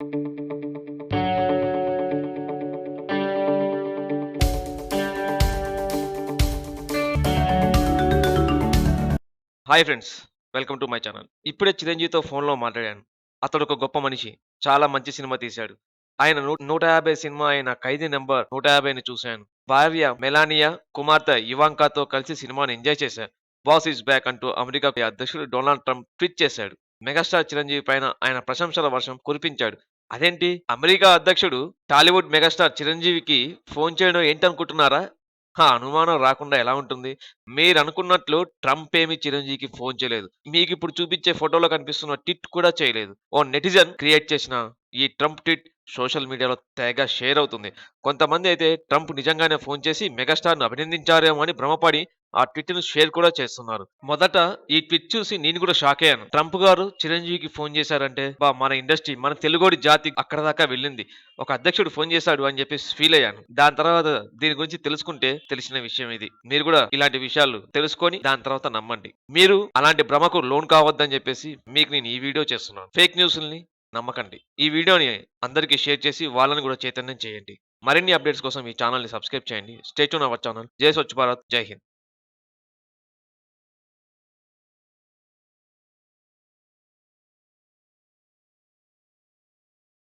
Hi friends welcome to my channel ఇప్పుడే చిరంజీవితో ఫోన్లో మాట్లాడాను. అతడు ఒక గొప్ప మనిషి చాలా మంచి సినిమా తీశాడు. ఆయన నూట యాభై సినిమా అయిన ఖైదీ నెంబర్ నూట యాభైని చూశాను. భార్య మెలానియా కుమార్తె ఇవాంకాతో కలిసి సినిమాని ఎంజాయ్ చేశారు. బాస్ ఇస్ బ్యాక్ అంటూ అమెరికా అధ్యక్షుడు డొనాల్డ్ ట్రంప్ ట్వీట్ చేశాడు. మెగాస్టార్ చిరంజీవి పైన ఆయన ప్రశంసల వర్షం కురిపించాడు. అదేంటి? అమెరికా అధ్యక్షుడు టాలీవుడ్ మెగాస్టార్ చిరంజీవికి ఫోన్ చేయడం ఏంటనుకుంటున్నారా? ఆ అనుమానం రాకుండా ఎలా ఉంటుంది? మీరు అనుకున్నట్లు ట్రంప్ ఏమి చిరంజీవికి ఫోన్ చేయలేదు. మీకు ఇప్పుడు చూపించే ఫోటోలో కనిపిస్తున్న టిట్ కూడా చేయలేదు. ఓ నెటిజన్ క్రియేట్ చేసిన ఈ ట్రంప్ ట్విట్ సోషల్ మీడియాలో తెగ షేర్ అవుతుంది. కొంతమంది అయితే ట్రంప్ నిజంగానే ఫోన్ చేసి మెగాస్టార్ను అభినందించారేమో అని భ్రమపడి ఆ ట్వీట్ను షేర్ కూడా చేస్తున్నారు. మొదట ఈ ట్వీట్ చూసి నేను కూడా షాక్ అయ్యాను. ట్రంప్ గారు చిరంజీవికి ఫోన్ చేశారంటే బా మన ఇండస్ట్రీ మన తెలుగోడి జాతి అక్కడ దాకా వెళ్ళింది. ఒక అధ్యక్షుడు ఫోన్ చేశాడు అని చెప్పేసి ఫీల్ అయ్యాను. దాని తర్వాత దీని గురించి తెలుసుకుంటే తెలిసిన విషయం ఇది. మీరు కూడా ఇలాంటి విషయాలు తెలుసుకొని దాని తర్వాత నమ్మండి. మీరు అలాంటి భ్రమకు లోన్ కావద్దని చెప్పేసి మీకు నేను ఈ వీడియో చేస్తున్నాను. ఫేక్ న్యూస్ని నమ్మకండి. ఈ వీడియోని అందరికీ షేర్ చేసి వాళ్ళని కూడా చైతన్యం చేయండి. మరిన్ని అప్డేట్స్ కోసం ఈ ఛానల్ని సబ్స్క్రైబ్ చేయండి. State our channel. జై స్వచ్ఛ భారత్. జై హింద్.